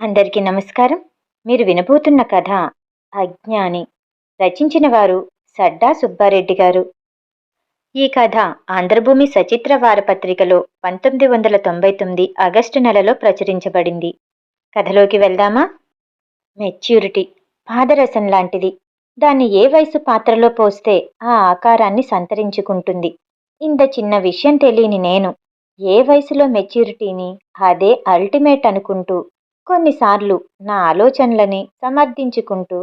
అందరికీ నమస్కారం. మీరు వినబోతున్న కథ అజ్ఞాని. రచించిన వారు సడ్డా సుబ్బారెడ్డి గారు. ఈ కథ ఆంధ్రభూమి సచిత్ర వారపత్రికలో పంతొమ్మిది వందల తొంభై తొమ్మిది ఆగస్టు నెలలో ప్రచురించబడింది. కథలోకి వెళ్దామా? మెచ్యూరిటీ పాదరసం లాంటిది. దాన్ని ఏ వయసు పాత్రలో పోస్తే ఆ ఆకారాన్ని సంతరించుకుంటుంది? ఇంత చిన్న విషయం తెలియని నేను ఏ వయసులో మెచ్యూరిటీని అదే అల్టిమేట్ అనుకుంటూ కొన్నిసార్లు నా ఆలోచనలని సమర్థించుకుంటూ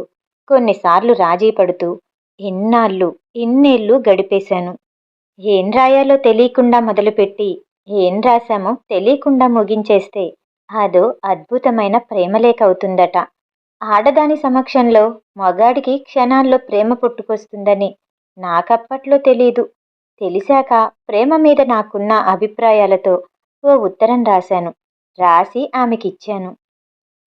కొన్నిసార్లు రాజీ పడుతూ ఎన్నాళ్ళు ఇన్నేళ్ళు గడిపేశాను. ఏం రాయాలో తెలియకుండా మొదలుపెట్టి ఏం రాశామో తెలియకుండా ముగించేస్తే అదో అద్భుతమైన ప్రేమలేఖ అవుతుందట. ఆడదాని సమక్షంలో మగాడికి క్షణాల్లో ప్రేమ పుట్టుకొస్తుందని నాకప్పట్లో తెలీదు. తెలిసాక ప్రేమ మీద నాకున్న అభిప్రాయాలతో ఓ ఉత్తరం రాశాను. రాసి ఆమెకిచ్చాను.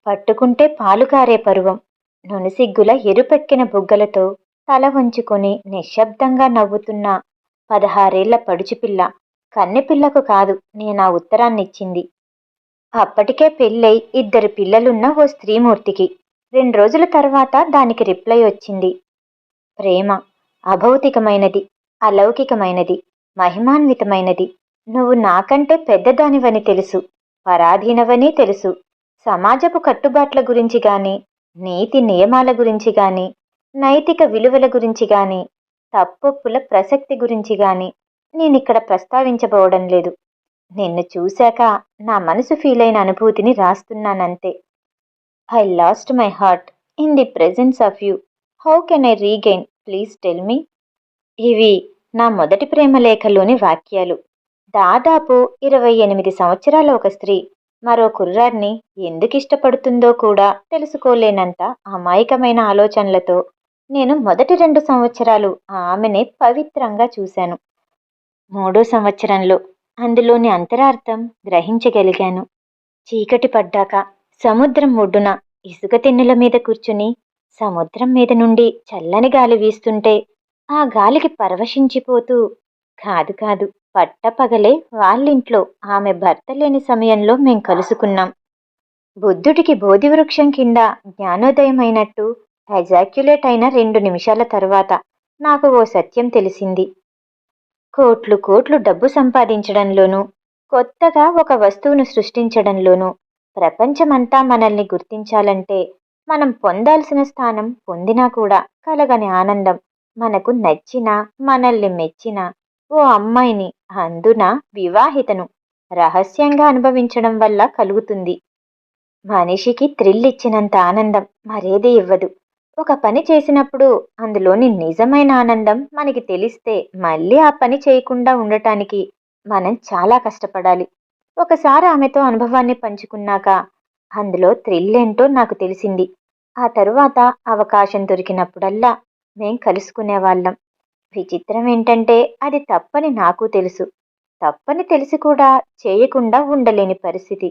పట్టుకుంటే పాలు కారే పరువం. నునుసిగ్గుల ఎరుపెక్కిన బుగ్గలతో తల వంచుకొని నిశ్శబ్దంగా నవ్వుతున్న పదహారేళ్ళ పడుచుపిల్ల కన్నెపిల్లకు కాదు నేనా ఉత్తరాన్నిచ్చింది. అప్పటికే పెళ్ళై ఇద్దరు పిల్లలున్న ఓ స్త్రీమూర్తికి. రెండు రోజుల తర్వాత దానికి రిప్లై వచ్చింది. ప్రేమ అభౌతికమైనది అలౌకికమైనది మహిమాన్వితమైనది. నువ్వు నాకంటే పెద్దదానివని తెలుసు పరాధీనవని తెలుసు. సమాజపు కట్టుబాట్ల గురించి గాని నీతి నియమాల గురించి గాని నైతిక విలువల గురించి గాని తప్పొప్పుల ప్రసక్తి గురించి గాని నేనిక్కడ ప్రస్తావించబోవడం లేదు. నిన్ను చూశాక నా మనసు ఫీల్ అయిన అనుభూతిని రాస్తున్నానంతే. I lost my heart in the presence of you. How can I regain? Please tell me. ఇవి నా మొదటి ప్రేమ లేఖలోని వాక్యాలు. దాదాపు ఇరవై ఎనిమిది సంవత్సరాల ఒక స్త్రీ మరో కుర్రాడిని ఎందుకు ఇష్టపడుతుందో కూడా తెలుసుకోలేనంత అమాయకమైన ఆలోచనలతో నేను మొదటి రెండు సంవత్సరాలు ఆమెనే పవిత్రంగా చూశాను. మూడో సంవత్సరంలో అందులోని అంతరార్థం గ్రహించగలిగాను. చీకటి పడ్డాక సముద్రం ఒడ్డున ఇసుక తిన్నెల మీద కూర్చుని సముద్రం మీద నుండి చల్లని గాలి వీస్తుంటే ఆ గాలికి పరవశించిపోతూ కాదు కాదు పట్టపగలే వాళ్ళింట్లో. ఆమె భర్త లేని సమయంలో మేం కలుసుకున్నాం. బుద్ధుడికి బోధివృక్షం కింద జ్ఞానోదయమైనట్టు ఎజాక్యులేట్ అయిన రెండు నిమిషాల తర్వాత నాకు ఓ సత్యం తెలిసింది. కోట్లు కోట్లు డబ్బు సంపాదించడంలోనూ కొత్తగా ఒక వస్తువును సృష్టించడంలోనూ ప్రపంచమంతా మనల్ని గుర్తించాలంటే మనం పొందాల్సిన స్థానం పొందినా కూడా కలగని ఆనందం. మనకు నచ్చిన మనల్ని మెచ్చిన ఓ అమ్మాయిని అందున వివాహితను రహస్యంగా అనుభవించడం వల్ల కలుగుతుంది. మనిషికి థ్రిల్ ఇచ్చినంత ఆనందం మరేది ఇవ్వదు. ఒక పని చేసినప్పుడు అందులోని నిజమైన ఆనందం మనకి తెలిస్తే మళ్ళీ ఆ పని చేయకుండా ఉండటానికి మనం చాలా కష్టపడాలి. ఒకసారి ఆమెతో అనుభవాన్ని పంచుకున్నాక అందులో థ్రిల్ ఏంటో నాకు తెలిసింది. ఆ తరువాత అవకాశం దొరికినప్పుడల్లా మేం కలుసుకునేవాళ్ళం. విచిత్రం ఏంటంటే అది తప్పని నాకు తెలుసు. తప్పని తెలిసి కూడా చేయకుండా ఉండలేని పరిస్థితి.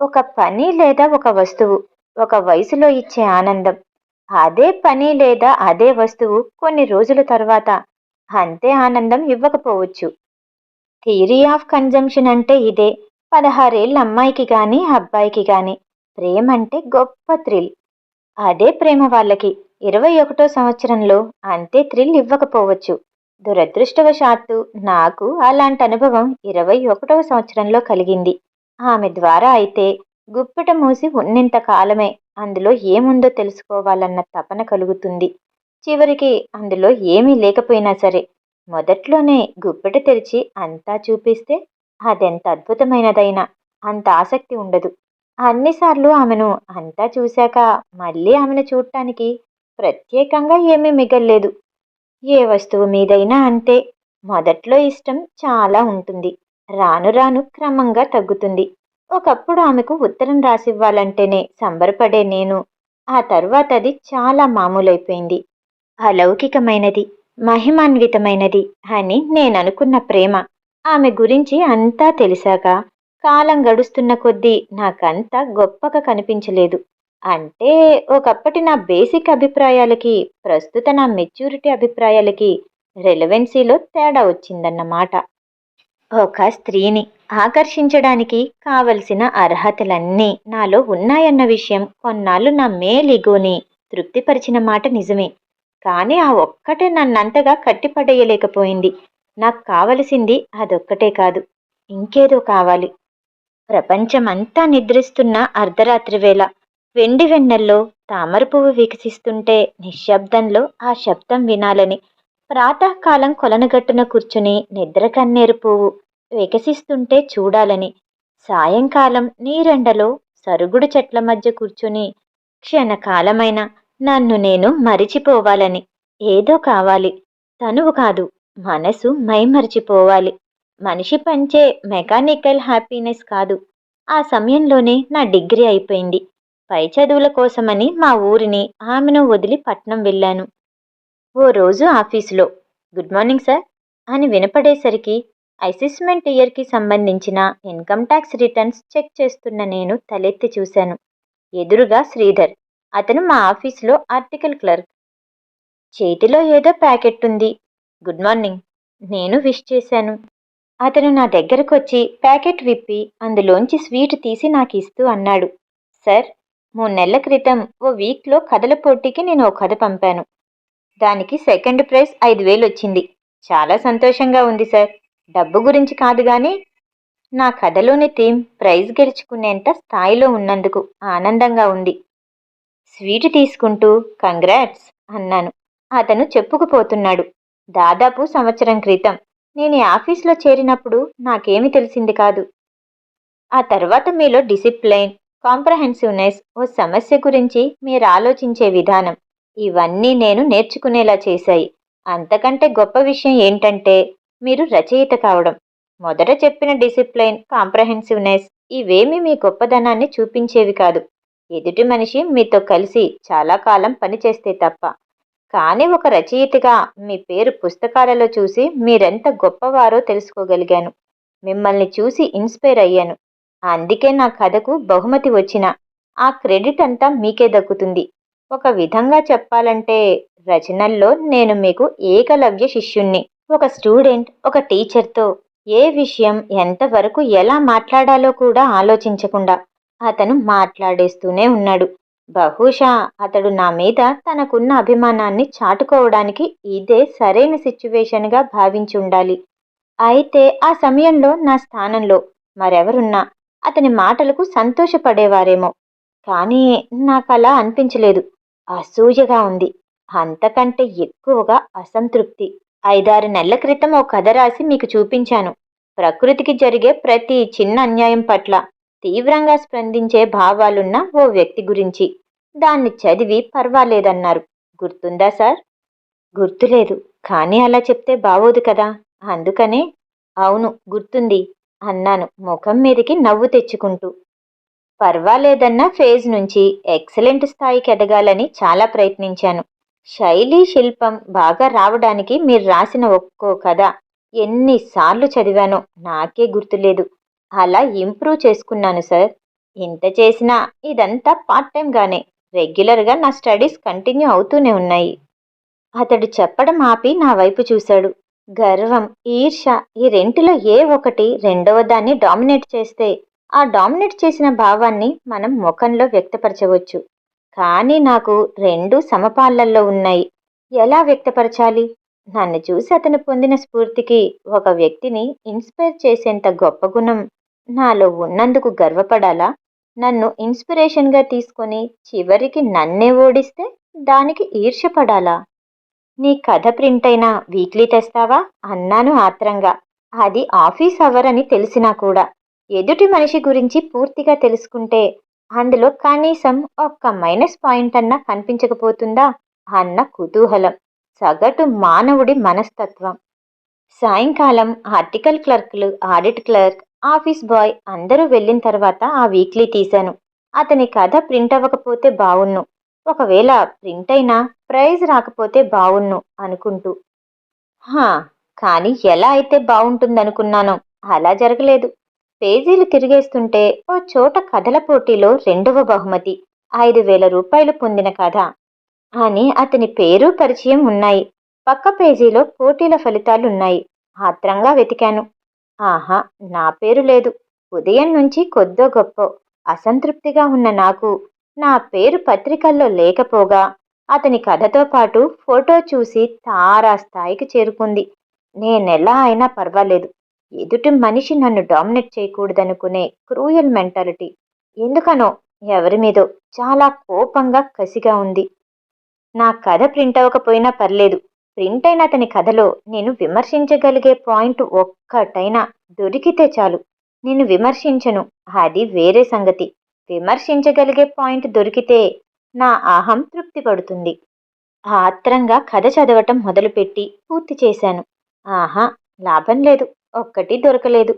ఒక పని లేదా ఒక వస్తువు ఒక వయసులో ఇచ్చే ఆనందం అదే పని లేదా అదే వస్తువు కొన్ని రోజుల తర్వాత అంతే ఆనందం ఇవ్వకపోవచ్చు. థియరీ ఆఫ్ కన్జంప్షన్ అంటే ఇదే. పదహారేళ్ళ అమ్మాయికి కానీ అబ్బాయికి కానీ ప్రేమ అంటే గొప్ప థ్రిల్. అదే ప్రేమ వాళ్ళకి. ఇరవై ఒకటో సంవత్సరంలో అంతే థ్రిల్ ఇవ్వకపోవచ్చు. దురదృష్టవశాత్తు నాకు అలాంటి అనుభవం ఇరవై ఒకటవ సంవత్సరంలో కలిగింది. ఆమె ద్వారా అయితే గుప్పిట మూసి ఉన్నంత కాలమే అందులో ఏముందో తెలుసుకోవాలన్న తపన కలుగుతుంది. చివరికి అందులో ఏమీ లేకపోయినా సరే మొదట్లోనే గుప్పెట తెరిచి అంతా చూపిస్తే అదెంత అద్భుతమైనదైనా అంత ఆసక్తి ఉండదు. అన్నిసార్లు ఆమెను అంతా చూశాక మళ్ళీ ఆమెను చూడటానికి ప్రత్యేకంగా ఏమీ మిగల్లేదు. ఏ వస్తువు మీదైనా అంతే మొదట్లో ఇష్టం చాలా ఉంటుంది. రాను రాను క్రమంగా తగ్గుతుంది. ఒకప్పుడు ఆమెకు ఉత్తరం రాసివ్వాలంటేనే సంబరపడే నేను. ఆ తర్వాత అది చాలా మామూలైపోయింది. అలౌకికమైనది మహిమాన్వితమైనది అని నేననుకున్న ప్రేమ ఆమె గురించి అంతా తెలిసాక కాలం గడుస్తున్న కొద్దీ నాకంతా గొప్పగా కనిపించలేదు. అంటే ఒకప్పటి నా బేసిక్ అభిప్రాయాలకి ప్రస్తుత నా మెచ్యూరిటీ అభిప్రాయాలకి రెలవెన్సీలో తేడా వచ్చిందన్నమాట. ఒక స్త్రీని ఆకర్షించడానికి కావలసిన అర్హతలన్నీ నాలో ఉన్నాయన్న విషయం కొన్నాళ్ళు నా మేలిగోని తృప్తిపరిచిన మాట నిజమే. కానీ ఆ ఒక్కటే నన్నంతగా కట్టిపడేయలేకపోయింది. నాకు కావలసింది అదొక్కటే కాదు ఇంకేదో కావాలి. ప్రపంచమంతా నిద్రిస్తున్న అర్ధరాత్రి వేళ వెండి వెన్నెల్లో తామర పువ్వు వికసిస్తుంటే నిశ్శబ్దంలో ఆ శబ్దం వినాలని ప్రాతకాలం కొలనగట్టున కూర్చుని నిద్ర కన్నేరు పువ్వు వికసిస్తుంటే చూడాలని సాయంకాలం నీరెండలో సరుగుడు చెట్ల మధ్య కూర్చుని క్షణకాలమైన నన్ను నేను మరిచిపోవాలని ఏదో కావాలి. తనువు కాదు మనసు మైమరిచిపోవాలి. మనిషి పంచే మెకానికల్ హ్యాపీనెస్ కాదు. ఆ సమయంలోనే నా డిగ్రీ అయిపోయింది. పై చదువుల కోసమని మా ఊరిని ఆమెను వదిలి పట్నం వెళ్ళాను. ఓ రోజు ఆఫీసులో గుడ్ మార్నింగ్ సార్ అని వినపడేసరికి అసెస్మెంట్ ఇయర్కి సంబంధించిన ఇన్కమ్ ట్యాక్స్ రిటర్న్స్ చెక్ చేస్తున్న నేను తలెత్తి చూశాను. ఎదురుగా శ్రీధర్ అతను మా ఆఫీసులో ఆర్టికల్ క్లర్క్. చేతిలో ఏదో ప్యాకెట్ ఉంది. గుడ్ మార్నింగ్ నేను విష్ చేశాను. అతను నా దగ్గరకు వచ్చి ప్యాకెట్ విప్పి అందులోంచి స్వీట్ తీసి నాకు ఇస్తూ అన్నాడు. సార్ మూడు నెలల క్రితం ఓ వీక్లో కథల పోటీకి నేను ఓ కథ పంపాను. దానికి సెకండ్ ప్రైజ్ ఐదు వేలు వచ్చింది. చాలా సంతోషంగా ఉంది సార్. డబ్బు గురించి కాదు కానీ నా కథలోని థీమ్ ప్రైజ్ గెలుచుకునేంత స్థాయిలో ఉన్నందుకు ఆనందంగా ఉంది. స్వీట్ తీసుకుంటూ కంగ్రాట్స్ అన్నాను. అతను చెప్పుకుపోతున్నాడు. దాదాపు సంవత్సరం క్రితం నేను ఆఫీస్లో చేరినప్పుడు నాకేమి తెలిసింది కాదు. ఆ తర్వాత మీలో డిసిప్లైన్ కాంప్రహెన్సివ్నెస్ ఓ సమస్య గురించి మీరు ఆలోచించే విధానం. ఇవన్నీ నేను నేర్చుకునేలా చేశాయి. అంతకంటే గొప్ప విషయం ఏంటంటే మీరు రచయిత కావడం. మొదట చెప్పిన డిసిప్లైన్ కాంప్రహెన్సివ్నెస్ ఇవేమీ మీ గొప్పదనాన్ని చూపించేవి కాదు. ఎదుటి మనిషి మీతో కలిసి చాలా కాలం పనిచేస్తే తప్ప. కానీ ఒక రచయితగా మీ పేరు పుస్తకాలలో చూసి మీరెంత గొప్పవారో తెలుసుకోగలిగాను. మిమ్మల్ని చూసి ఇన్స్పైర్ అయ్యాను. అందుకే నా కథకు బహుమతి వచ్చిన. ఆ క్రెడిట్ అంతా మీకే దక్కుతుంది. ఒక విధంగా చెప్పాలంటే రచనల్లో నేను మీకు ఏకలవ్య శిష్యుణ్ణి ఒక స్టూడెంట్ ఒక టీచర్తో. ఏ విషయం ఎంతవరకు ఎలా మాట్లాడాలో కూడా ఆలోచించకుండా అతను మాట్లాడేస్తూనే ఉన్నాడు. బహుశా అతడు నా మీద తనకున్న అభిమానాన్ని చాటుకోవడానికి ఇదే సరైన సిచ్యువేషన్గా భావించి ఉండాలి. అయితే ఆ సమయంలో నా స్థానంలో మరెవరున్నా అతని మాటలకు సంతోషపడేవారేమో. కానీ నాకు అలా అనిపించలేదు. అసూయగా ఉంది. అంతకంటే ఎక్కువగా అసంతృప్తి. ఐదారు నెలల క్రితం ఓ కథ రాసి మీకు చూపించాను. ప్రకృతికి జరిగే ప్రతి చిన్న అన్యాయం పట్ల తీవ్రంగా స్పందించే భావాలున్న ఓ వ్యక్తి గురించి. దాన్ని చదివి పర్వాలేదన్నారు. గుర్తుందా సార్? గుర్తులేదు. కానీ అలా చెప్తే బాగోదు కదా. అందుకనే అవును గుర్తుంది. అన్నాను. ముఖం మీదకి నవ్వు తెచ్చుకుంటూ. పర్వాలేదన్న ఫేజ్ నుంచి ఎక్సలెంట్ స్థాయికి ఎదగాలని చాలా ప్రయత్నించాను. శైలి శిల్పం బాగా రావడానికి మీరు రాసిన ఒక్కో కథ ఎన్నిసార్లు చదివానో నాకే గుర్తులేదు. అలా ఇంప్రూవ్ చేసుకున్నాను సార్. ఇంత చేసినా ఇదంతా పార్ట్ టైంగానే రెగ్యులర్గా నా స్టడీస్ కంటిన్యూ అవుతూనే ఉన్నాయి. అతడు చెప్పడం ఆపి నా వైపు చూశాడు. గర్వం ఈర్ష ఈ రెంటిలో ఏ ఒకటి రెండవ దాన్ని డామినేట్ చేస్తే ఆ డామినేట్ చేసిన భావాన్ని మనం ముఖంలో వ్యక్తపరచవచ్చు. కానీ నాకు రెండు సమపాలల్లో ఉన్నాయి. ఎలా వ్యక్తపరచాలి? నన్ను చూసి అతను పొందిన స్ఫూర్తికి ఒక వ్యక్తిని ఇన్స్పైర్ చేసేంత గొప్ప గుణం నాలో ఉన్నందుకు గర్వపడాలా? నన్ను ఇన్స్పిరేషన్గా తీసుకొని చివరికి నన్నే ఓడిస్తే దానికి ఈర్ష్యపడాలా నీ కథ ప్రింట్ అయినా వీక్లీ తెస్తావా? అన్నాను ఆత్రంగా. అది ఆఫీస్ అవర్ అని తెలిసినా కూడా. ఎదుటి మనిషి గురించి పూర్తిగా తెలుసుకుంటే అందులో కనీసం ఒక్క మైనస్ పాయింట్ అన్నా కనిపించకపోతుందా? అన్న కుతూహలం. సగటు మానవుడి మనస్తత్వం. సాయంకాలం ఆర్టికల్ క్లర్క్లు ఆడిట్ క్లర్క్ ఆఫీస్ బాయ్ అందరూ వెళ్ళిన తర్వాత ఆ వీక్లీ తీశాను. అతని కథ ప్రింట్ అవ్వకపోతే బావున్ను. ఒకవేళ ప్రింట్ అయినా ప్రైజ్ రాకపోతే బావున్ను అనుకుంటూ. హా కానీ ఎలా అయితే బాగుంటుందనుకున్నానో అలా జరగలేదు. పేజీలు తిరిగేస్తుంటే ఓ చోట కథల పోటీలో రెండవ బహుమతి ఐదు వేల రూపాయలు పొందిన కథ అని అతని పేరు పరిచయం ఉన్నాయి. పక్క పేజీలో పోటీల ఫలితాలున్నాయి. ఆత్రంగా వెతికాను. ఆహా నా పేరు లేదు. ఉదయం నుంచి కొద్దో గొప్ప అసంతృప్తిగా ఉన్న నాకు నా పేరు పత్రికల్లో లేకపోగా అతని కథతో పాటు ఫోటో చూసి తారా స్థాయికి చేరుకుంది. నేనెలా అయినా పర్వాలేదు. ఎదుటి మనిషి నన్ను డామినేట్ చేయకూడదనుకునే క్రూయల్ మెంటాలిటీ. ఎందుకనో ఎవరి మీదో చాలా కోపంగా కసిగా ఉంది. నా కథ ప్రింట్ అవ్వకపోయినా పర్లేదు. ప్రింట్ అయిన అతని కథలో నేను విమర్శించగలిగే పాయింట్ ఒక్కటైనా దొరికితే చాలు. నేను విమర్శించను. అది వేరే సంగతి. విమర్శించగలిగే పాయింట్ దొరికితే నా అహం తృప్తి పడుతుంది ఆత్రంగా కథ చదవటం మొదలుపెట్టి పూర్తి చేశాను. ఆహా లాభం లేదు ఒక్కటి దొరకలేదు.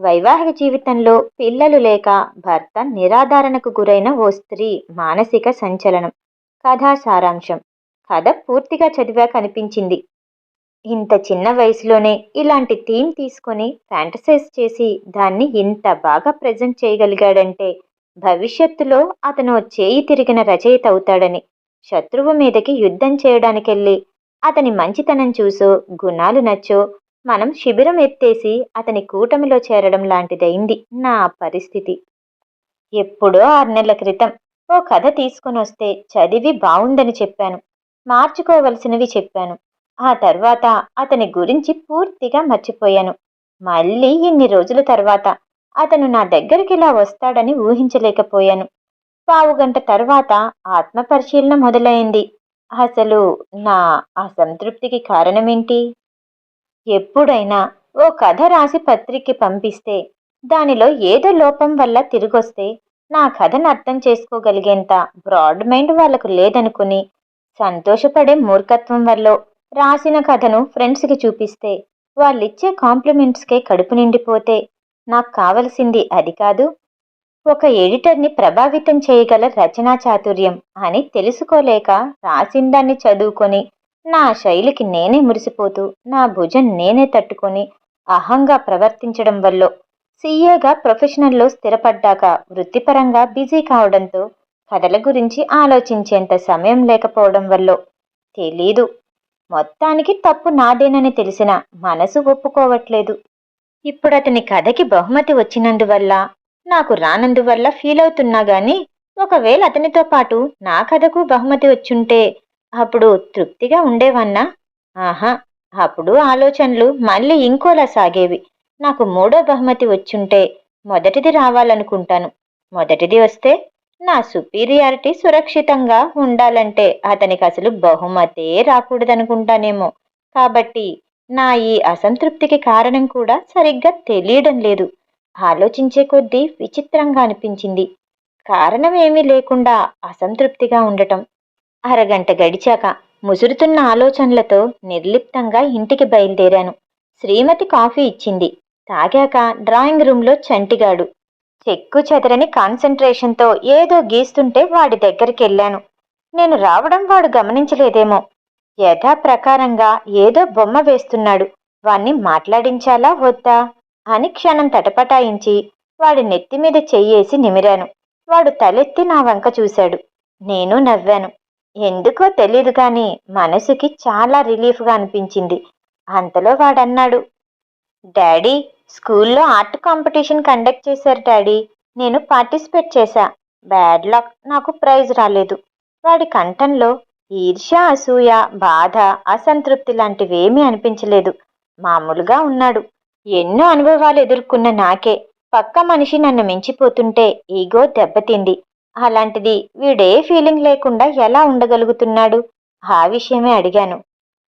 వైవాహిక జీవితంలో పిల్లలు లేక భర్త నిరాధారణకు గురైన ఓ స్త్రీ మానసిక సంచలనం కథా సారాంశం. కథ పూర్తిగా చదివా కనిపించింది ఇంత చిన్న వయసులోనే ఇలాంటి థీమ్ తీసుకొని ఫ్యాంటసైజ్ చేసి దాన్ని ఇంత బాగా ప్రజెంట్ చేయగలిగాడంటే భవిష్యత్తులో అతను చేయి తిరిగిన రచయిత అవుతాడని. శత్రువు మీదకి యుద్ధం చేయడానికెళ్ళి అతని మంచితనం చూసో గుణాలు నచ్చో మనం శిబిరం ఎత్తేసి అతని కూటమిలో చేరడం లాంటిదైంది నా పరిస్థితి. ఎప్పుడో ఆరు నెలల క్రితం ఓ కథ తీసుకొని వస్తే చదివి బావుందని చెప్పాను. మార్చుకోవలసినవి చెప్పాను. ఆ తర్వాత అతని గురించి పూర్తిగా మర్చిపోయాను. మళ్ళీ ఇన్ని రోజుల తర్వాత అతను నా దగ్గరికి ఇలా వస్తాడని ఊహించలేకపోయాను. పావుగంట తర్వాత ఆత్మ పరిశీలన మొదలైంది. అసలు నా అసంతృప్తికి కారణమేంటి? ఎప్పుడైనా ఓ కథ రాసి పత్రికకి పంపిస్తే దానిలో ఏదో లోపం వల్ల తిరిగొస్తే నా కథను అర్థం చేసుకోగలిగేంత బ్రాడ్ మైండ్ వాళ్ళకు లేదనుకుని సంతోషపడే మూర్ఖత్వం వల్ల రాసిన కథను ఫ్రెండ్స్కి చూపిస్తే వాళ్ళిచ్చే కాంప్లిమెంట్స్కే కడుపు నిండిపోతే నాకు కావలసింది అది కాదు. ఒక ఎడిటర్ని ప్రభావితం చేయగల రచనా చాతుర్యం అని తెలుసుకోలేక రాసిందాన్ని చదువుకొని నా శైలికి నేనే మురిసిపోతూ నా భుజం నేనే తట్టుకొని అహంగా ప్రవర్తించడం వల్ల సీఏగా ప్రొఫెషనల్లో స్థిరపడ్డాక వృత్తిపరంగా బిజీ కావడంతో కథల గురించి ఆలోచించేంత సమయం లేకపోవడం వల్ల తెలీదు. మొత్తానికి తప్పు నాదేనని తెలిసిన మనసు ఒప్పుకోవట్లేదు. ఇప్పుడు అతని కథకి బహుమతి వచ్చినందువల్ల నాకు రానందువల్ల ఫీల్ అవుతున్నా గాని ఒకవేళ అతనితో పాటు నా కథకు బహుమతి వచ్చుంటే అప్పుడు తృప్తిగా ఉండేవన్నా? ఆహా అప్పుడు ఆలోచనలు మళ్ళీ ఇంకోలా సాగేవి. నాకు మూడో బహుమతి వచ్చుంటే మొదటిది రావాలనుకుంటాను. మొదటిది వస్తే నా సుపీరియారిటీ సురక్షితంగా ఉండాలంటే అతనికి అసలు బహుమతే రాకూడదనుకుంటానేమో. కాబట్టి నా ఈ అసంతృప్తికి కారణం కూడా సరిగ్గా తెలియడం లేదు. ఆలోచించే కొద్దీ విచిత్రంగా అనిపించింది. కారణం ఏమీ లేకుండా అసంతృప్తిగా ఉండటం. అరగంట గడిచాక ముసురుతున్న ఆలోచనలతో నిర్లిప్తంగా ఇంటికి బయలుదేరాను. శ్రీమతి కాఫీ ఇచ్చింది. తాగాక డ్రాయింగ్ రూమ్లో చంటిగాడు. చెక్కు చెదరని కాన్సన్ట్రేషన్తో ఏదో గీస్తుంటే వాడి దగ్గరికి వెళ్ళాను. నేను రావడం వాడు గమనించలేదేమో. యథాప్రకారంగా ఏదో బొమ్మ వేస్తున్నాడు. వాణ్ణి మాట్లాడించాలా వద్దా? అని క్షణం తటపటాయించి వాడి నెత్తి మీద చెయ్యేసి నిమిరాను. వాడు తలెత్తి నా వంక చూశాడు. నేను నవ్వాను. ఎందుకో తెలీదు గాని మనసుకి చాలా రిలీఫ్గా అనిపించింది. అంతలో వాడన్నాడు. డాడీ స్కూల్లో ఆర్ట్ కాంపిటీషన్ కండక్ట్ చేశారు డాడీ. నేను పార్టిసిపేట్ చేశా. బ్యాడ్ లక్ నాకు ప్రైజ్ రాలేదు. వాడి కంఠంలో ఈర్ష్య అసూయ బాధ అసంతృప్తి లాంటివేమీ అనిపించలేదు. మామూలుగా ఉన్నాడు. ఎన్నో అనుభవాలు ఎదుర్కొన్న నాకే. పక్క మనిషి నన్ను మించిపోతుంటే ఈగో దెబ్బతింది. అలాంటిది వీడే ఫీలింగ్ లేకుండా ఎలా ఉండగలుగుతున్నాడు? ఆ విషయమే అడిగాను.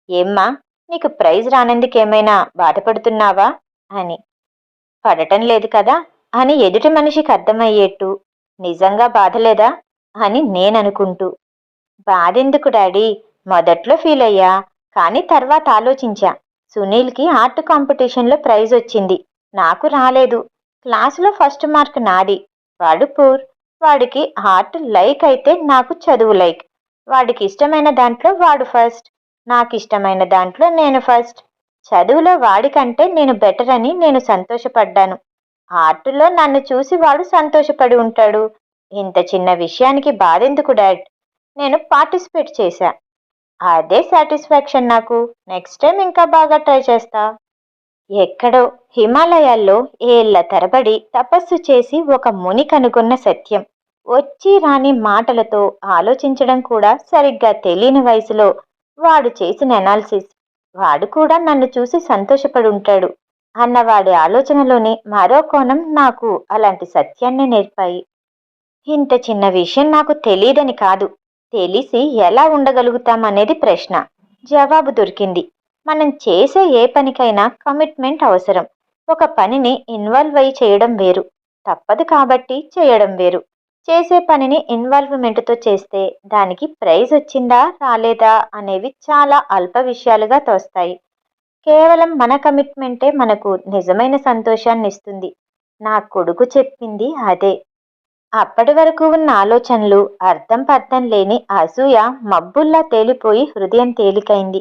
ఏమ్మా నీకు ప్రైజ్ రానందుకేమైనా బాధపడుతున్నావా? అని. పడటం లేదు కదా? అని ఎదుటి మనిషికి అర్థమయ్యేట్టు. నిజంగా బాధలేదా? అని నేననుకుంటూ. బాధెందుకు డాడీ? మొదట్లో ఫీల్ అయ్యా. కానీ తర్వాత ఆలోచించా. సునీల్కి ఆర్ట్ కాంపిటీషన్లో ప్రైజ్ వచ్చింది. నాకు రాలేదు. క్లాసులో ఫస్ట్ మార్క్ నాది. వాడు పూర్. వాడికి ఆర్ట్ లైక్ అయితే నాకు చదువు లైక్. వాడికి ఇష్టమైన దాంట్లో వాడు ఫస్ట్. నాకు ఇష్టమైన దాంట్లో నేను ఫస్ట్. చదువులో వాడికంటే నేను బెటర్ అని నేను సంతోషపడ్డాను. ఆర్టులో నన్ను చూసి వాడు సంతోషపడి ఉంటాడు. ఇంత చిన్న విషయానికి బాధెందుకు డాడ్? నేను పార్టిసిపేట్ చేశా. అదే సాటిస్ఫాక్షన్ నాకు. నెక్స్ట్ టైం ఇంకా బాగా ట్రై చేస్తా. ఎక్కడో హిమాలయాల్లో ఏళ్ళ తరబడి తపస్సు చేసి ఒక ముని కనుగొన్న సత్యం. వచ్చి రాని మాటలతో ఆలోచించడం కూడా సరిగ్గా తెలియని వయసులో వాడు చేసిన అనాలిసిస్ వాడు కూడా నన్ను చూసి సంతోషపడి ఉంటాడు. అన్న వాడి ఆలోచనలోని మరో కోణం నాకు అలాంటి సత్యాన్ని నేర్పాయి. ఇంత చిన్న విషయం నాకు తెలియదని కాదు. తెలిసి ఎలా ఉండగలుగుతామనేది ప్రశ్న. జవాబు దొరికింది. మనం చేసే ఏ పనికైనా కమిట్మెంట్ అవసరం. ఒక పనిని ఇన్వాల్వ్ అయి చేయడం వేరు. తప్పదు కాబట్టి చేయడం వేరు. చేసే పనిని ఇన్వాల్వ్మెంట్తో చేస్తే దానికి ప్రైజ్ వచ్చిందా రాలేదా అనేవి చాలా అల్ప విషయాలుగా తోస్తాయి. కేవలం మన కమిట్మెంటే మనకు నిజమైన సంతోషాన్ని ఇస్తుంది. నా కొడుకు చెప్పింది అదే. అప్పటి వరకు ఉన్న ఆలోచనలు అర్థం పర్థం లేని అసూయ మబ్బుల్లా తేలిపోయి హృదయం తేలికైంది.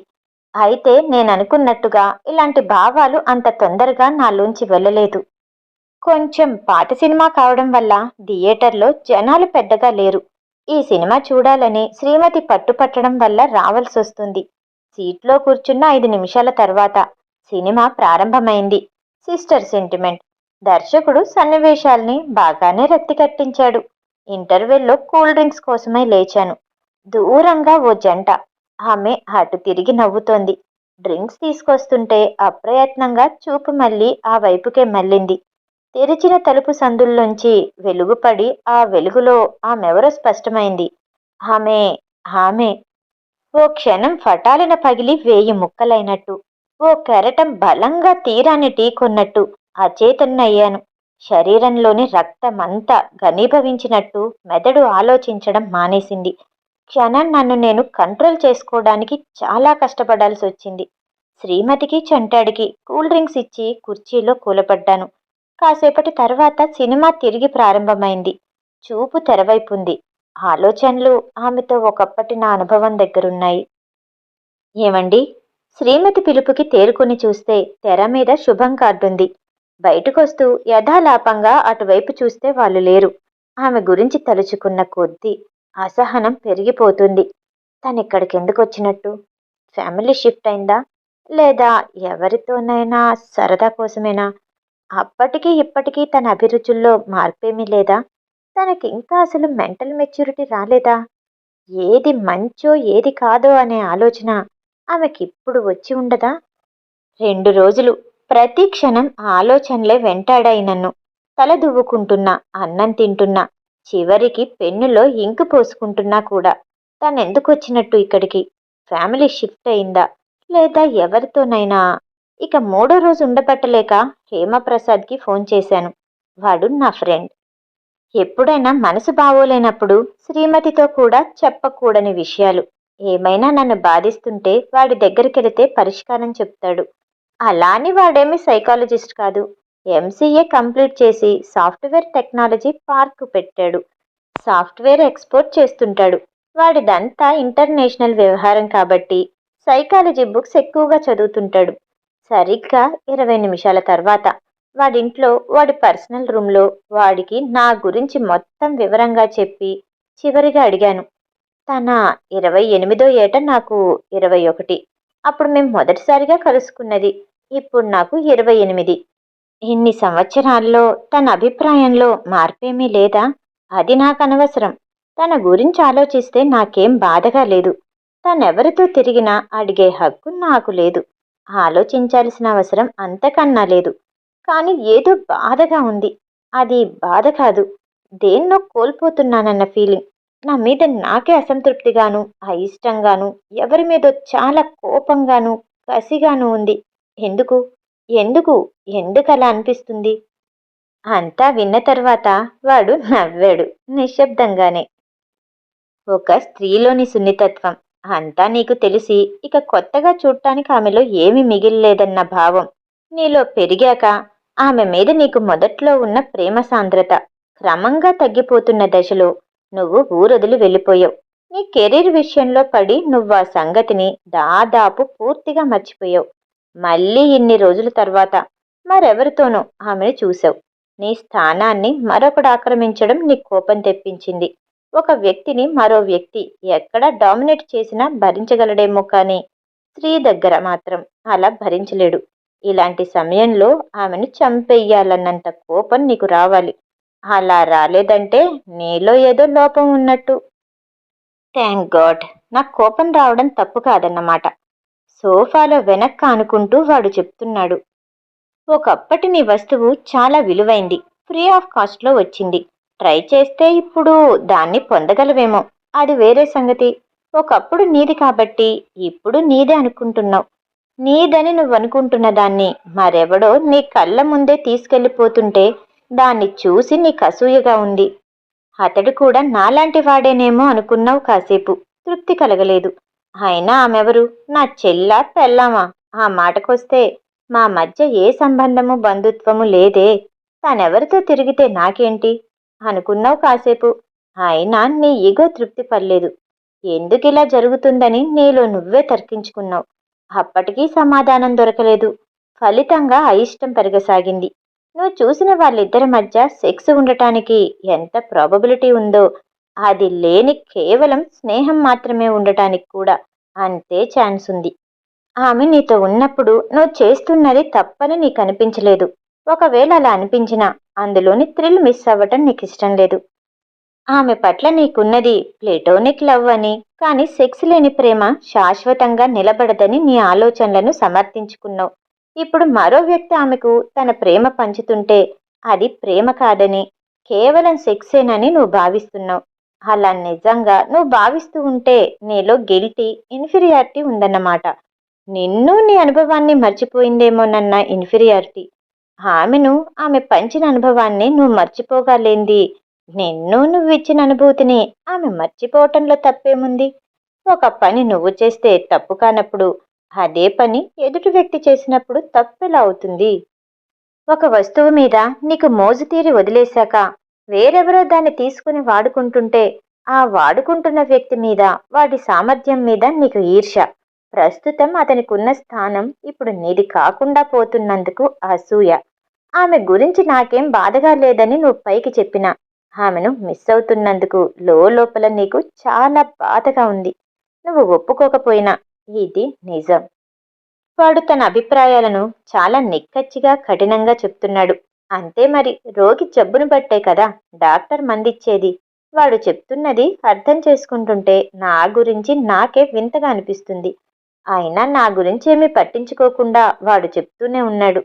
అయితే నేను అనుకున్నట్టుగా ఇలాంటి భావాలు అంత తొందరగా నాలోంచి వెళ్ళలేదు. కొంచెం పాత సినిమా కావడం వల్ల థియేటర్లో జనాలు పెద్దగా లేరు. ఈ సినిమా చూడాలని శ్రీమతి పట్టుపట్టడం వల్ల రావాల్సి వస్తుంది. సీట్లో కూర్చున్న ఐదు నిమిషాల తర్వాత సినిమా ప్రారంభమైంది. సిస్టర్ సెంటిమెంట్ దర్శకుడు సన్నివేశాల్ని బాగానే రక్తి కట్టించాడు. ఇంటర్వెల్లో కూల్ డ్రింక్స్ కోసమై లేచాను. దూరంగా ఓ జంట ఆమె అటు తిరిగి నవ్వుతోంది. డ్రింక్స్ తీసుకొస్తుంటే అప్రయత్నంగా చూపు మళ్ళీ ఆ వైపుకే మళ్ళింది. తెరిచిన తలుపు సందుల్లోంచి వెలుగుపడి ఆ వెలుగులో ఆమెవరో స్పష్టమైంది. ఆమె ఆమె. ఓ క్షణం ఫటాలిన పగిలి వేయి ముక్కలైనట్టు ఓ కెరటం బలంగా తీరాన్ని ఢీకొన్నట్టు. అచేతన్నయ్యాను. శరీరంలోని రక్తమంతా ఘనీభవించినట్టు మెదడు ఆలోచించడం మానేసింది. క్షణం నన్ను నేను కంట్రోల్ చేసుకోవడానికి చాలా కష్టపడాల్సి వచ్చింది. శ్రీమతికి చంటాడికి కూల్ డ్రింక్స్ ఇచ్చి కుర్చీలో కూలపడ్డాను కాసేపటి తర్వాత సినిమా తిరిగి ప్రారంభమైంది. చూపు తెరవైపుంది. ఆలోచనలు ఆమెతో ఒకప్పటి నా అనుభవం దగ్గరున్నాయి. ఏమండి? శ్రీమతి పిలుపుకి తేరుకుని చూస్తే తెర మీద శుభం కార్డుంది బయటకొస్తూ యథాలాపంగా అటువైపు చూస్తే వాళ్ళు లేరు. ఆమె గురించి తలుచుకున్న కొద్దీ అసహనం పెరిగిపోతుంది. తనిక్కడికి ఎందుకు వచ్చినట్టు ఫ్యామిలీ షిఫ్ట్ అయిందా? లేదా ఎవరితోనైనా సరదా కోసమేనా? అప్పటికీ ఇప్పటికీ తన అభిరుచుల్లో మార్పేమీ లేదా? తనకి ఇంకా అసలు మెంటల్ మెచ్యూరిటీ రాలేదా? ఏది మంచో ఏది కాదో అనే ఆలోచన ఆమెకిప్పుడు వచ్చి ఉండదా? రెండు రోజులు ప్రతి క్షణం ఆలోచనలే వెంటాడాయి నన్ను తల దువ్వుకుంటున్నా అన్నం తింటున్నా చివరికి పెన్నులో ఇంకు పోసుకుంటున్నా కూడా. తనెందుకు వచ్చినట్టు ఇక్కడికి? ఫ్యామిలీ షిఫ్ట్ అయిందా? లేదా ఎవరితోనైనా? ఇక మూడో రోజు ఉండబట్టలేక హేమప్రసాద్కి ఫోన్ చేశాను. వాడు నా ఫ్రెండ్. ఎప్పుడైనా మనసు బాగోలేనప్పుడు శ్రీమతితో కూడా చెప్పకూడని విషయాలు. ఏమైనా నన్ను బాధిస్తుంటే వాడి దగ్గరికెళితే పరిష్కారం చెప్తాడు. అలాని వాడేమి సైకాలజిస్ట్ కాదు. ఎంసీఏ కంప్లీట్ చేసి సాఫ్ట్వేర్ టెక్నాలజీ పార్క్ పెట్టాడు. సాఫ్ట్వేర్ ఎక్స్పోర్ట్ చేస్తుంటాడు. వాడిదంతా ఇంటర్నేషనల్ వ్యవహారం కాబట్టి సైకాలజీ బుక్స్ ఎక్కువగా చదువుతుంటాడు. సరిగ్గా ఇరవై నిమిషాల తర్వాత వాడింట్లో వాడి పర్సనల్ రూమ్లో వాడికి నా గురించి మొత్తం వివరంగా చెప్పి చివరిగా అడిగాను. తన ఇరవై ఎనిమిదో ఏట నాకు ఇరవై ఒకటి. అప్పుడు మేము మొదటిసారిగా కలుసుకున్నది. ఇప్పుడు నాకు ఇరవై ఎనిమిది. ఇన్ని సంవత్సరాల్లో తన అభిప్రాయంలో మార్పేమీ లేదా? అది నాకు అనవసరం. తన గురించి ఆలోచిస్తే నాకేం బాధగా లేదు. తనెవరితో తిరిగినా అడిగే హక్కు నాకు లేదు. ఆలోచించాల్సిన అవసరం అంతకన్నా లేదు. కానీ ఏదో బాధగా ఉంది. అది బాధ కాదు. దేన్నో కోల్పోతున్నానన్న ఫీలింగ్. నా మీద నాకే అసంతృప్తిగాను అయిష్టంగాను ఎవరి మీదో చాలా కోపంగాను కసిగాను ఉంది. ఎందుకు? ఎందుకు? ఎందుకు అలా అనిపిస్తుంది? అంతా విన్న తర్వాత వాడు నవ్వాడు నిశ్శబ్దంగానే. ఒక స్త్రీలోని సున్నితత్వం. అంతా నీకు తెలిసి ఇక కొత్తగా చూడటానికి ఆమెలో ఏమీ మిగిలిలేదన్న భావం నీలో పెరిగాక ఆమె మీద నీకు మొదట్లో ఉన్న ప్రేమ సాంద్రత క్రమంగా తగ్గిపోతున్న దశలో నువ్వు ఊరొదిలి వెళ్ళిపోయావు. నీ కెరీర్ విషయంలో పడి నువ్వు ఆ సంగతిని దాదాపు పూర్తిగా మర్చిపోయావు. మళ్ళీ ఇన్ని రోజుల తర్వాత మరెవరితోనో ఆమెను చూసావు నీ స్థానాన్ని మరొకడు ఆక్రమించడం నీ కోపం తెప్పించింది. ఒక వ్యక్తిని మరో వ్యక్తి ఎక్కడ డామినేట్ చేసినా భరించగలడేమో కానీ స్త్రీ దగ్గర మాత్రం అలా భరించలేడు. ఇలాంటి సమయంలో ఆమెను చంపేయాలన్నంత కోపం నీకు రావాలి. అలా రాలేదంటే నీలో ఏదో లోపం ఉన్నట్టు. థ్యాంక్ గాడ్ నాకు కోపం రావడం తప్పు కాదన్నమాట. సోఫాలో వెనక్క అనుకుంటూ వాడు చెప్తున్నాడు. ఒకప్పటి నీ వస్తువు చాలా విలువైంది. ఫ్రీ ఆఫ్ కాస్ట్లో వచ్చింది. ట్రై చేస్తే ఇప్పుడు దాన్ని పొందగలవేమో. అది వేరే సంగతి. ఒకప్పుడు నీది కాబట్టి ఇప్పుడు నీదే అనుకుంటున్నావు. నీదని నువ్వు అనుకుంటున్న దాన్ని మరెవడో నీ కళ్ళ ముందే తీసుకెళ్ళిపోతుంటే దాన్ని చూసి నీకు అసూయగా ఉంది. అతడు కూడా నాలాంటి వాడేనేమో అనుకున్నావు కాసేపు. తృప్తి కలగలేదు. అయినా ఆమెవరు? నా చెల్ల పెళ్ళామా? ఆ మాటకొస్తే మా మధ్య ఏ సంబంధము బంధుత్వము లేదే. తనెవరితో తిరిగితే నాకేంటి? అనుకున్నావు కాసేపు. అయినా నీ ఈగో తృప్తి పర్లేదు ఎందుకిలా జరుగుతుందని నీలో నువ్వే తర్కించుకున్నావు. అప్పటికీ సమాధానం దొరకలేదు. ఫలితంగా అయిష్టం పెరగసాగింది. నువ్వు చూసిన వాళ్ళిద్దరి మధ్య సెక్స్ ఉండటానికి ఎంత ప్రాబబిలిటీ ఉందో. అది లేని కేవలం స్నేహం మాత్రమే ఉండటానికి కూడా అంతే ఛాన్స్ ఉంది. ఆమె నీతో ఉన్నప్పుడు నువ్వు చేస్తున్నది తప్పని నీకు అనిపించలేదు. ఒకవేళ అలా అనిపించినా అందులోని థ్రిల్ మిస్ అవ్వటం నీకు ఇష్టం లేదు. ఆమె పట్ల నీకున్నది ప్లేటోనిక్ లవ్ అని కానీ సెక్స్ లేని ప్రేమ శాశ్వతంగా నిలబడదని నీ ఆలోచనలను సమర్థించుకున్నావు. ఇప్పుడు మరో వ్యక్తి ఆమెకు తన ప్రేమ పంచుతుంటే అది ప్రేమ కాదని కేవలం సెక్సేనని నువ్వు భావిస్తున్నావు. అలా నిజంగా నువ్వు భావిస్తూ ఉంటే నీలో గిల్టీ ఇన్ఫీరియారిటీ ఉందన్నమాట. నిన్ను నీ అనుభవాన్ని మర్చిపోయిందేమోనన్న ఇన్ఫీరియారిటీ. ఆమెను ఆమె పంచిన అనుభవాన్ని నువ్వు మర్చిపోగలేంది. నిన్ను నువ్వు ఇచ్చిన అనుభూతిని ఆమె మర్చిపోవటంలో తప్పేముంది? ఒక పని నువ్వు చేస్తే తప్పు కానప్పుడు అదే పని ఎదుటి వ్యక్తి చేసినప్పుడు తప్పెలా అవుతుంది. ఒక వస్తువు మీద నీకు మోజు తీరి వదిలేశాక వేరెవరో దాన్ని తీసుకుని వాడుకుంటుంటే ఆ వాడుకుంటున్న వ్యక్తి మీద వాడి సామర్థ్యం మీద నీకు ఈర్ష. ప్రస్తుతం అతనికి ఉన్న స్థానం ఇప్పుడు నీది కాకుండా పోతున్నందుకు అసూయ. ఆమె గురించి నాకేం బాధగా లేదని నువ్వు పైకి చెప్పినా. ఆమెను మిస్ అవుతున్నందుకు లోపల నీకు చాలా బాధగా ఉంది. నువ్వు ఒప్పుకోకపోయినా ఇది నిజం. వాడు తన అభిప్రాయాలను చాలా నిక్కచ్చిగా కఠినంగా చెప్తున్నాడు. అంతే మరి రోగి జబ్బును బట్టే కదా డాక్టర్ మందిచ్చేది? వాడు చెప్తున్నది అర్థం చేసుకుంటుంటే నా గురించి నాకే వింతగా అనిపిస్తుంది. అయినా నా గురించి ఏమీ పట్టించుకోకుండా వాడు చెప్తూనే ఉన్నాడు.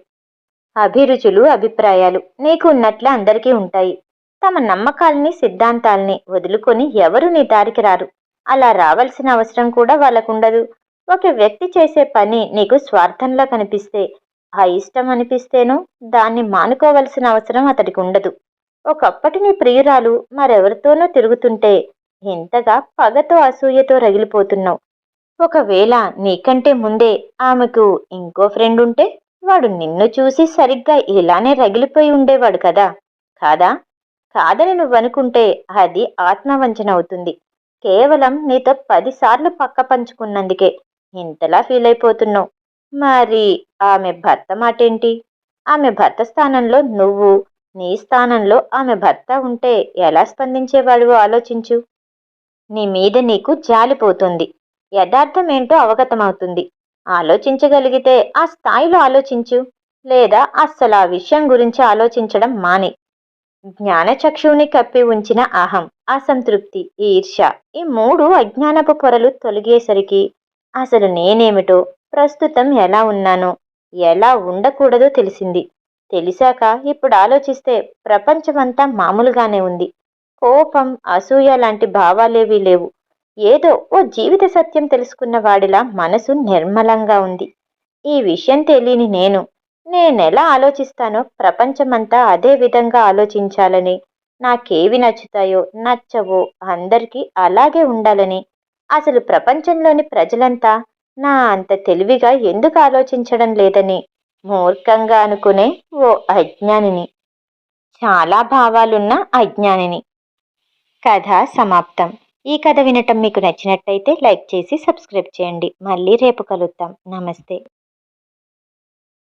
అభిరుచులు అభిప్రాయాలు నీకు ఉన్నట్లే అందరికీ ఉంటాయి. తమ నమ్మకాల్ని సిద్ధాంతాల్ని వదులుకొని ఎవరు నీ దారికి రారు? అలా రావాల్సిన అవసరం కూడా వాళ్ళకుండదు. ఒక వ్యక్తి చేసే పని నీకు స్వార్థంలా కనిపిస్తే ఆ ఇష్టం అనిపిస్తేనో దాన్ని మానుకోవలసిన అవసరం అతడికి ఉండదు. ఒకప్పటి నీ ప్రియురాలు మరెవరితోనో తిరుగుతుంటే ఎంతగా పగతో అసూయతో రగిలిపోతున్నావు. ఒకవేళ నీకంటే ముందే ఆమెకు ఇంకో ఫ్రెండ్ ఉంటే వాడు నిన్ను చూసి సరిగ్గా ఇలానే రగిలిపోయి ఉండేవాడు కదా. కాదా? కాదని నువ్వనుకుంటే అది ఆత్మవంచన అవుతుంది. కేవలం నీతో పదిసార్లు పక్క పంచుకున్నందుకే ఇంతలా ఫీల్ అయిపోతున్నావు మరి ఆమె భర్త మాటేంటి? ఆమె భర్త స్థానంలో నువ్వు నీ స్థానంలో ఆమె భర్త ఉంటే ఎలా స్పందించేవాడు ఆలోచించు? నీ మీద నీకు జాలిపోతుంది. యథార్థం ఏంటో అవగతమవుతుంది. ఆలోచించగలిగితే ఆ స్థాయిలో ఆలోచించు. లేదా అస్సలు ఆ విషయం గురించి ఆలోచించడం మాని. జ్ఞానచక్షువుని కప్పి ఉంచిన అహం అసంతృప్తి ఈర్ష ఈ మూడు అజ్ఞానపు పొరలు తొలగేసరికి అసలు నేనేమిటో? ప్రస్తుతం ఎలా ఉన్నానో? ఎలా ఉండకూడదో తెలిసింది. తెలిసాక ఇప్పుడు ఆలోచిస్తే ప్రపంచమంతా మామూలుగానే ఉంది. కోపం అసూయ లాంటి భావాలేవీ లేవు. ఏదో ఓ జీవిత సత్యం తెలుసుకున్న వాడిలా మనసు నిర్మలంగా ఉంది. ఈ విషయం తెలియని నేను నేనెలా ఆలోచిస్తానో ప్రపంచమంతా అదే విధంగా ఆలోచించాలని. నాకేవి నచ్చుతాయో నచ్చవో అందరికీ అలాగే ఉండాలని అసలు ప్రపంచంలోని ప్రజలంతా నా అంత తెలివిగా ఎందుకు ఆలోచించడం లేదని మూర్ఖంగా అనుకునే ఓ అజ్ఞానిని. చాలా భావాలున్న అజ్ఞానిని. కథ సమాప్తం. ఈ కథ వినటం మీకు నచ్చినట్టయితే లైక్ చేసి సబ్స్క్రైబ్ చేయండి. మళ్ళీ రేపు కలుద్దాం. నమస్తే.